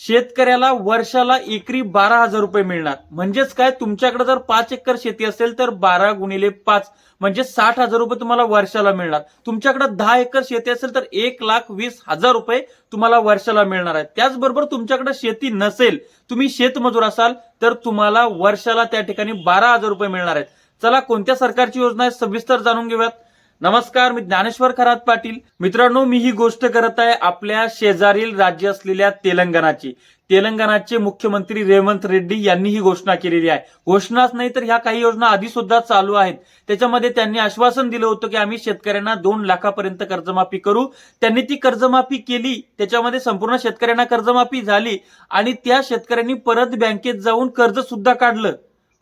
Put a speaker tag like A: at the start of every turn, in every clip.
A: शेतकऱ्याला वर्षाला एकरी बारा हजार रुपये मिळणार. म्हणजेच काय तुमच्याकडे जर पाच एकर शेती असेल तर बारा गुणिले पाच म्हणजे साठ हजार रुपये तुम्हाला वर्षाला मिळणार. तुमच्याकडे दहा एकर शेती असेल तर एक लाख वीस हजार रुपये तुम्हाला वर्षाला मिळणार आहे त्याचबरोबर तुमच्याकडे शेती नसेल तुम्ही शेतमजूर असाल तर तुम्हाला वर्षाला त्या ठिकाणी बारा हजार रुपये मिळणार आहेत. चला कोणत्या सरकारची योजना आहे सविस्तर जाणून घेऊयात. नमस्कार मी ज्ञानेश्वर खरात पाटील. मित्रांनो मी ही गोष्ट करत आहे आपल्या शेजारील राज्य असलेल्या तेलंगणाची. तेलंगणाचे मुख्यमंत्री रेवंत रेड्डी यांनी ही घोषणा केलेली आहे. घोषणाच नाही तर ह्या काही योजना आधी सुद्धा चालू आहेत. त्याच्यामध्ये त्यांनी आश्वासन दिलं होतं की आम्ही शेतकऱ्यांना दोन लाखापर्यंत कर्जमाफी करू. त्यांनी ती कर्जमाफी केली. त्याच्यामध्ये संपूर्ण शेतकऱ्यांना कर्जमाफी झाली आणि त्या शेतकऱ्यांनी परत बँकेत जाऊन कर्ज सुद्धा काढलं.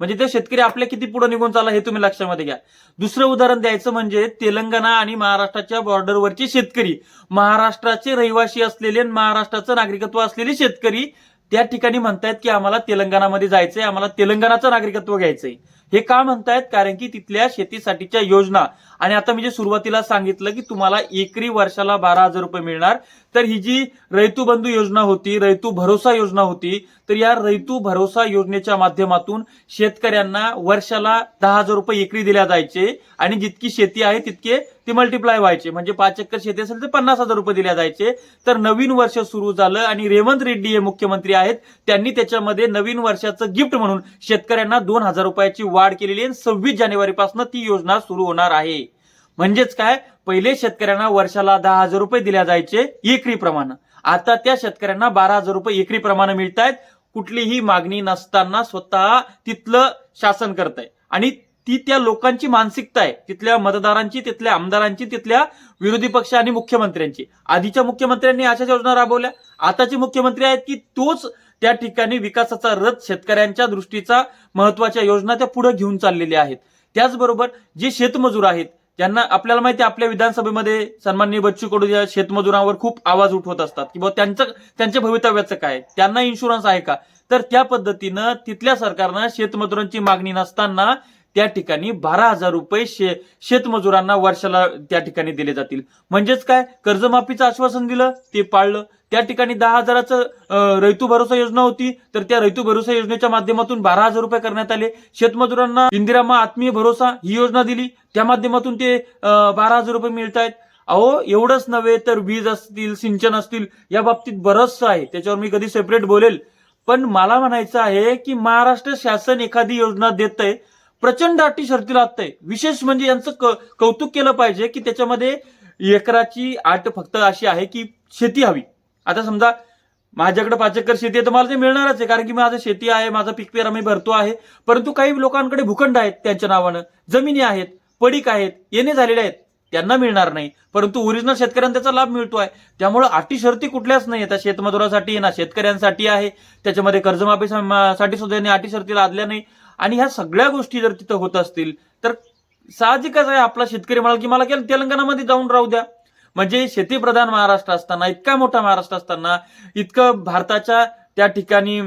A: म्हणजे ते शेतकरी आपल्या किती पुढे निघून चालला हे तुम्ही लक्षामध्ये घ्या. दुसरं उदाहरण द्यायचं म्हणजे तेलंगणा आणि महाराष्ट्राच्या बॉर्डरवरचे शेतकरी. महाराष्ट्राचे रहिवासी असलेले महाराष्ट्राचं नागरिकत्व असलेले शेतकरी त्या ठिकाणी म्हणतायत की आम्हाला तेलंगणामध्ये जायचंय आम्हाला तेलंगणाचं नागरिकत्व घ्यायचंय. हे का म्हणतायत? कारण की तिथल्या शेतीसाठीच्या योजना. आणि आता मी जे सुरुवातीला सांगितलं की तुम्हाला एकरी वर्षाला बारा हजार रुपये मिळणार. तर ही जी रैतू बंधू योजना होती रैतू भरोसा योजना होती तर या रैतू भरोसा योजनेच्या माध्यमातून शेतकऱ्यांना वर्षाला दहा हजार रुपये एकरी दिल्या जायचे. आणि जितकी शेती आहे तितके ते मल्टिप्लाय व्हायचे. म्हणजे पाच एकर शेती असेल तर पन्नास हजार रुपये दिल्या जायचे. तर नवीन वर्ष सुरू झालं आणि रेवंत रेड्डी हे मुख्यमंत्री आहेत. त्यांनी त्याच्यामध्ये नवीन वर्षाचं गिफ्ट म्हणून शेतकऱ्यांना दोन हजार रुपयाची वाढ केलेली आहे सव्वीस जानेवारीपासून ती योजना सुरू होणार आहे. म्हणजेच काय? पहिले शेतकऱ्यांना वर्षाला दहा हजार रुपये दिल्या जायचे एकरी प्रमाणे आता त्या शेतकऱ्यांना बारा हजार रुपये एकरी प्रमाणे मिळत आहेत कुठलीही मागणी नसताना स्वतः तिथलं शासन करत आहे आणि ती त्या लोकांची मानसिकता आहे. तिथल्या मतदारांची तिथल्या आमदारांची तिथल्या विरोधी पक्ष आणि मुख्यमंत्र्यांची. आधीच्या मुख्यमंत्र्यांनी अशाच योजना राबवल्या. आताचे मुख्यमंत्री आहेत की तोच त्या ठिकाणी विकासाचा रथ शेतकऱ्यांच्या दृष्टीचा महत्त्वाच्या योजना त्या पुढे घेऊन चाललेल्या आहेत. त्याचबरोबर जे शेतमजूर आहेत ज्यांना आपल्याला माहिती आपल्या विधानसभेमध्ये सन्माननीय बच्चू कडू या शेतमजुरांवर खूप आवाज उठवत असतात. की त्यांचं त्यांच्या भवितव्याचं काय? त्यांना इन्शुरन्स आहे का? तर त्या पद्धतीनं तिथल्या सरकारनं शेतमजुरांची मागणी नसताना त्या ठिकाणी बारा हजार रुपये शे शेतमजुरांना वर्षाला त्या ठिकाणी दिले जातील. म्हणजेच काय? कर्जमाफीचं आश्वासन दिलं ते पाळलं. त्या ठिकाणी दहा हजाराचं रैतू भरोसा योजना होती. तर त्या रैतू भरोसा योजनेच्या माध्यमातून बारा हजार रुपये करण्यात आले. शेतमजुरांना इंदिरामा आत्मीय भरोसा ही योजना दिली. त्या माध्यमातून ते बारा हजार रुपये मिळत आहेत अहो एवढंच नव्हे तर वीज असतील सिंचन असतील या बाबतीत बरंचसं आहे. त्याच्यावर मी कधी सेपरेट बोलेल. पण मला म्हणायचं आहे की महाराष्ट्र शासन एखादी योजना देत आहे प्रचंड अटी शर्ती लागतंय विशेष म्हणजे यांचं क- कौतुक केलं पाहिजे की त्याच्यामध्ये एकराची आट फक्त अशी आहे की शेती हवी. आता समजा माझ्याकडे पाच एकर शेती आहे तर मला ते मिळणारच आहे कारण की माझं शेती आहे माझा पीक पेरा मी भरतो आहे. परंतु काही लोकांकडे भूखंड आहेत त्यांच्या नावानं जमिनी आहेत पडीक आहेत येणे झालेले आहेत त्यांना मिळणार नाही. परंतु ओरिजिनल शेतकऱ्यांना त्याचा लाभ मिळतो आहे त्यामुळे अटी शर्ती कुठल्याच नाही. आता शेतमजुरासाठी ना शेतकऱ्यांसाठी आहे. त्याच्यामध्ये कर्जमाफीसाठी सुद्धा यांनी अटी शर्ती लादल्या नाही. आणि ह्या सगळ्या गोष्टी जर तिथं होत असतील तर साहजिकच आहे आपला शेतकरी म्हणाल की मला केलं तेलंगणामध्ये जाऊन राहू द्या. म्हणजे शेतीप्रधान महाराष्ट्र असताना इतका मोठा महाराष्ट्र असताना इतकं भारताच्या त्या ठिकाणी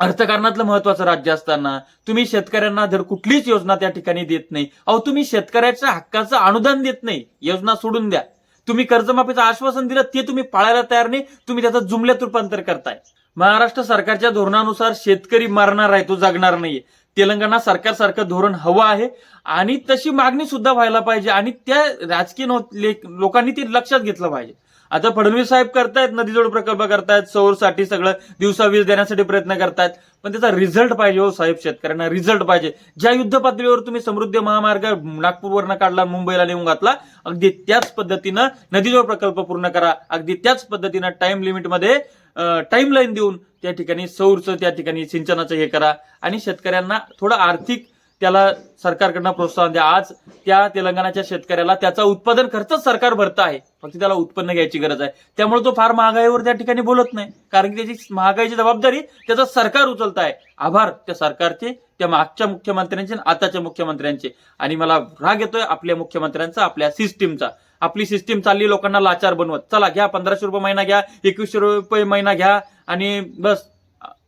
A: अर्थकारणातलं महत्वाचं राज्य असताना तुम्ही शेतकऱ्यांना जर कुठलीच योजना त्या ठिकाणी देत नाही अहो तुम्ही शेतकऱ्याच्या हक्काचं अनुदान देत नाही योजना सोडून द्या. तुम्ही कर्जमाफीचं आश्वासन दिलं ते तुम्ही पाळायला तयार नाही तुम्ही त्याचं जुमल्यात रूपांतर करताय. महाराष्ट्र सरकारच्या धोरणानुसार शेतकरी मरणार आहे तो जगणार नाहीये. तेलंगणा सरकारसारखं धोरण हवं आहे. आणि तशी मागणी सुद्धा व्हायला पाहिजे. आणि त्या राजकीय लोकांनी ते लक्षात घेतलं पाहिजे. आता फडणवीस साहेब करतायत नदीजोड प्रकल्प करतायत सौरसाठी सगळं दिवसा वीज देण्यासाठी प्रयत्न करतायत. पण त्याचा रिझल्ट पाहिजे हो साहेब शेतकऱ्यांना रिझल्ट पाहिजे. ज्या युद्ध पातळीवर तुम्ही समृद्धी महामार्ग नागपूरवरनं काढला मुंबईला नेऊन घातला अगदी त्याच पद्धतीनं नदीजोड प्रकल्प पूर्ण करा. अगदी त्याच पद्धतीनं टाइम लिमिटमध्ये टाइम लाईन देऊन त्या ठिकाणी सौरचं त्या ठिकाणी सिंचनाचं हे करा. आणि शेतकऱ्यांना थोडं आर्थिक त्याला सरकारकडनं प्रोत्साहन द्या. आज त्या तेलंगणाच्या शेतकऱ्याला त्याचा उत्पादन खर्चच सरकार भरतं आहे. फक्त त्याला उत्पन्न घ्यायची गरज आहे. त्यामुळे तो फार महागाईवर त्या ठिकाणी बोलत नाही. कारण की त्याची महागाईची जबाबदारी त्याचा सरकार उचलत आहे. आभार त्या सरकारचे त्या मागच्या मुख्यमंत्र्यांचे आणि आताच्या मुख्यमंत्र्यांचे. आणि मला राग येतोय आपल्या मुख्यमंत्र्यांचा आपल्या सिस्टीमचा आपली सिस्टीम चालली लोकांना लाचार बनवत. चला घ्या पंधराशे रुपये महिना घ्या एकवीसशे रुपये महिना घ्या आणि बस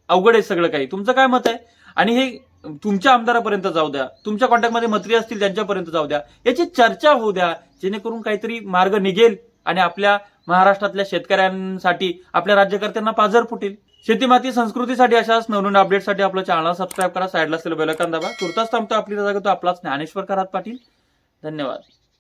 A: अवघड आहे सगळं काही. तुमचं काय मत आहे? आणि हे तुमच्या आमदारापर्यंत जाऊ द्या. तुमच्या कॉन्टॅक्टमध्ये मंत्री असतील त्यांच्यापर्यंत जाऊ द्या. याची चर्चा होऊ द्या. जेणेकरून काहीतरी मार्ग निघेल आणि आपल्या महाराष्ट्रातल्या शेतकऱ्यांसाठी आपल्या राज्यकर्त्यांना पाझर फुटेल. शेती माती संस्कृतीसाठी अशाच नवनवीन अपडेटसाठी आपलं चॅनल सबस्क्राईब करा. साईडला असलेलं बेलकन दाबा. तुर्तास थांबतो. आपली जागा तो आपलाच ज्ञानेश्वर करात पाटील. धन्यवाद.